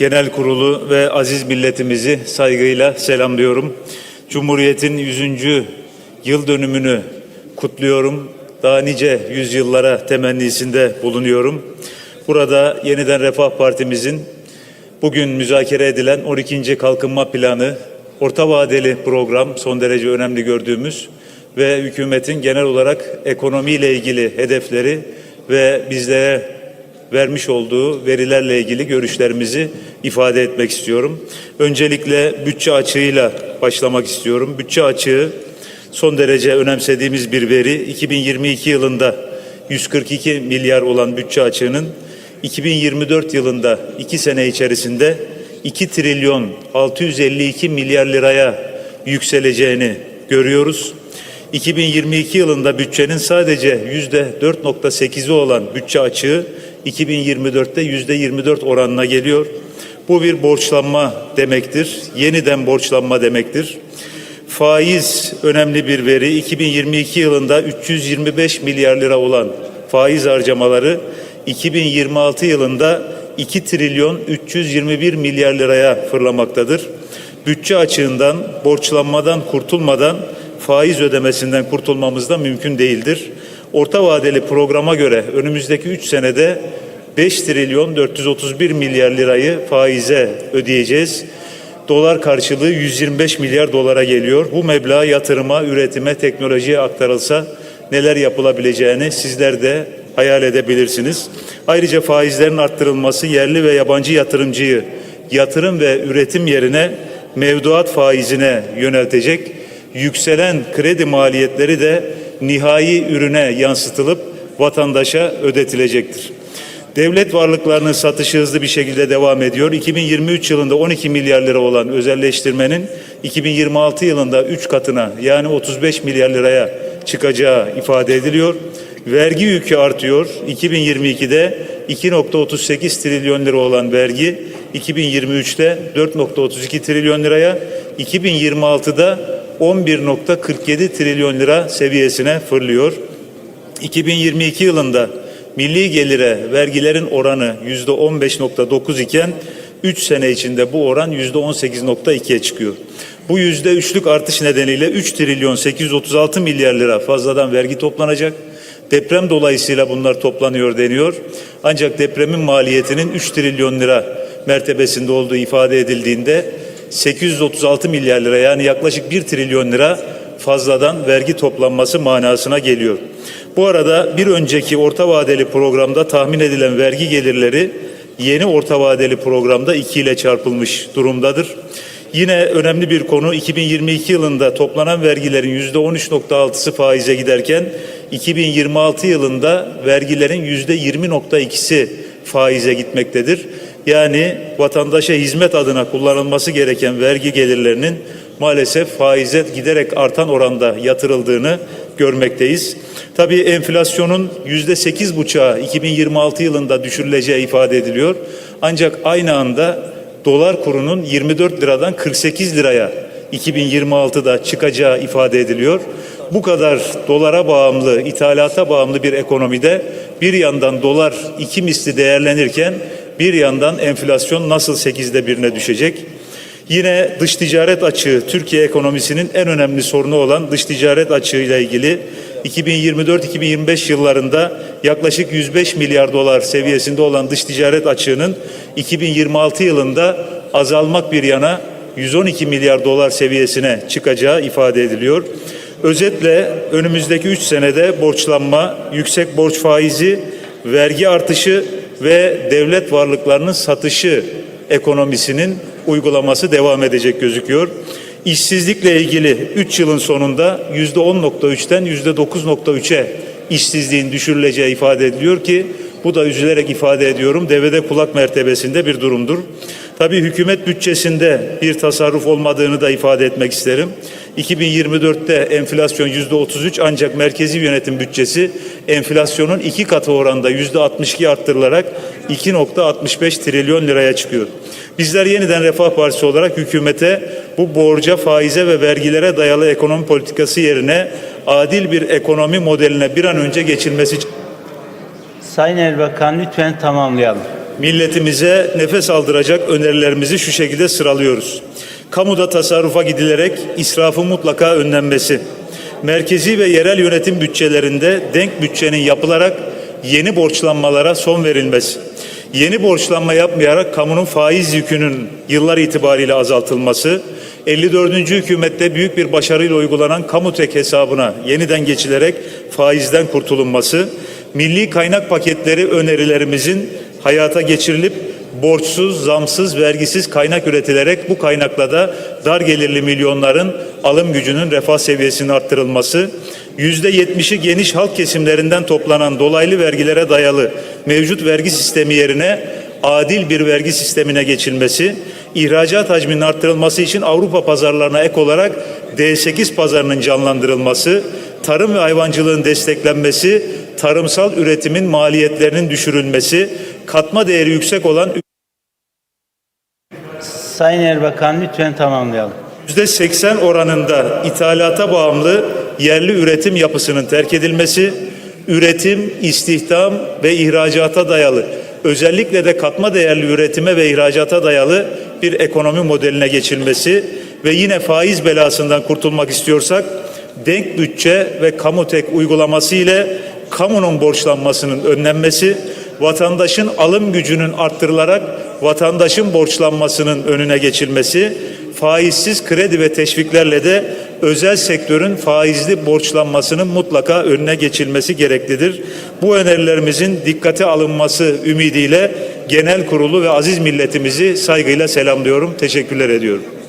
Genel Kurulu ve aziz milletimizi saygıyla selamlıyorum. Cumhuriyet'in 100. yıl dönümünü kutluyorum. Daha nice yüzyıllara temennisinde bulunuyorum. Burada yeniden Refah Partimizin bugün müzakere edilen 12. Kalkınma Planı, orta vadeli program son derece önemli gördüğümüz ve hükümetin genel olarak ekonomiyle ilgili hedefleri ve bizlere vermiş olduğu verilerle ilgili görüşlerimizi ifade etmek istiyorum. Öncelikle bütçe açığıyla başlamak istiyorum. Bütçe açığı son derece önemsediğimiz bir veri. 2022 yılında 142 milyar olan bütçe açığının 2024 yılında 2 sene içerisinde 2 trilyon 652 milyar liraya yükseleceğini görüyoruz. 2022 yılında bütçenin sadece yüzde 4.8'i olan bütçe açığı 2024'te yüzde 24 oranına geliyor. Bu bir borçlanma demektir. Yeniden borçlanma demektir. Faiz önemli bir veri. 2022 yılında 325 milyar lira olan faiz harcamaları 2026 yılında 2 trilyon 321 milyar liraya fırlamaktadır. Bütçe açığından, borçlanmadan kurtulmadan faiz ödemesinden kurtulmamız da mümkün değildir. Orta vadeli programa göre önümüzdeki 3 senede 5 trilyon 431 milyar lirayı faize ödeyeceğiz. Dolar karşılığı 125 milyar dolara geliyor. Bu meblağ yatırıma, üretime, teknolojiye aktarılsa neler yapılabileceğini sizler de hayal edebilirsiniz. Ayrıca faizlerin arttırılması yerli ve yabancı yatırımcıyı yatırım ve üretim yerine mevduat faizine yöneltecek. Yükselen kredi maliyetleri de nihai ürüne yansıtılıp vatandaşa ödetilecektir. Devlet varlıklarının satışı hızlı bir şekilde devam ediyor. 2023 yılında 12 milyar lira olan özelleştirmenin 2026 yılında 3 katına yani 35 milyar liraya çıkacağı ifade ediliyor. Vergi yükü artıyor. 2022'de 2.38 trilyon lira olan vergi 2023'te 4.32 trilyon liraya, 2026'da 11.47 trilyon lira seviyesine fırlıyor. 2022 yılında milli gelire vergilerin oranı yüzde 15.9 iken 3 sene içinde bu oran yüzde 18.2'ye çıkıyor. Bu yüzde üçlük artış nedeniyle 3 trilyon 836 milyar lira fazladan vergi toplanacak. Deprem dolayısıyla bunlar toplanıyor deniyor. Ancak depremin maliyetinin 3 trilyon lira mertebesinde olduğu ifade edildiğinde 836 milyar lira yani yaklaşık 1 trilyon lira fazladan vergi toplanması manasına geliyor. Bu arada bir önceki orta vadeli programda tahmin edilen vergi gelirleri yeni orta vadeli programda 2 ile çarpılmış durumdadır. Yine önemli bir konu 2022 yılında toplanan vergilerin %13.6'sı faize giderken 2026 yılında vergilerin %20.2'si faize gitmektedir. Yani vatandaşa hizmet adına kullanılması gereken vergi gelirlerinin maalesef faize giderek artan oranda yatırıldığını görmekteyiz. Tabii enflasyonun yüzde sekiz buçuğa 2026 yılında düşürüleceği ifade ediliyor. Ancak aynı anda dolar kurunun 24 liradan 48 liraya 2026'da çıkacağı ifade ediliyor. Bu kadar dolara bağımlı, ithalata bağımlı bir ekonomide bir yandan dolar iki misli değerlenirken bir yandan enflasyon nasıl sekizde birine düşecek? Yine dış ticaret açığı Türkiye ekonomisinin en önemli sorunu olan dış ticaret açığıyla ilgili 2024-2025 yıllarında yaklaşık 105 milyar dolar seviyesinde olan dış ticaret açığının 2026 yılında azalmak bir yana 112 milyar dolar seviyesine çıkacağı ifade ediliyor. Özetle önümüzdeki 3 senede borçlanma, yüksek borç faizi, vergi artışı ve devlet varlıklarının satışı ekonomisinin uygulaması devam edecek gözüküyor. İşsizlikle ilgili 3 yılın sonunda %10.3'ten %9.3'e işsizliğin düşürüleceği ifade ediliyor ki bu da üzülerek ifade ediyorum devede kulak mertebesinde bir durumdur. Tabii hükümet bütçesinde bir tasarruf olmadığını da ifade etmek isterim. 2024'te enflasyon yüzde 33 ancak merkezi yönetim bütçesi enflasyonun iki katı oranda yüzde 62 arttırılarak 2.65 trilyon liraya çıkıyor. Bizler yeniden Refah Partisi olarak hükümete bu borca, faize ve vergilere dayalı ekonomi politikası yerine adil bir ekonomi modeline bir an önce geçilmesi Sayın Erbakan lütfen tamamlayalım. milletimize nefes aldıracak önerilerimizi şu şekilde sıralıyoruz. Kamuda tasarrufa gidilerek israfın mutlaka önlenmesi. Merkezi ve yerel yönetim bütçelerinde denk bütçenin yapılarak yeni borçlanmalara son verilmesi. Yeni borçlanma yapmayarak kamunun faiz yükünün yıllar itibariyle azaltılması, 54. hükümette büyük bir başarıyla uygulanan kamu tek hesabına yeniden geçilerek faizden kurtulunması, milli kaynak paketleri önerilerimizin hayata geçirilip borçsuz, zamsız, vergisiz kaynak üretilerek bu kaynakla da dar gelirli milyonların alım gücünün refah seviyesinin arttırılması, %70'i geniş halk kesimlerinden toplanan dolaylı vergilere dayalı mevcut vergi sistemi yerine adil bir vergi sistemine geçilmesi, ihracat hacminin arttırılması için Avrupa pazarlarına ek olarak D8 pazarının canlandırılması, tarım ve hayvancılığın desteklenmesi, tarımsal üretimin maliyetlerinin düşürülmesi, katma değeri yüksek olan Sayın Erbakan lütfen tamamlayalım. %80 oranında ithalata bağımlı yerli üretim yapısının terk edilmesi, üretim, istihdam ve ihracata dayalı, özellikle de katma değerli üretime ve ihracata dayalı bir ekonomi modeline geçilmesi ve yine faiz belasından kurtulmak istiyorsak, denk bütçe ve kamu tek uygulaması ile kamunun borçlanmasının önlenmesi, vatandaşın alım gücünün arttırılarak vatandaşın borçlanmasının önüne geçilmesi, faizsiz kredi ve teşviklerle de özel sektörün faizli borçlanmasının mutlaka önüne geçilmesi gereklidir. Bu önerilerimizin dikkate alınması ümidiyle genel kurulu ve aziz milletimizi saygıyla selamlıyorum. Teşekkürler ediyorum.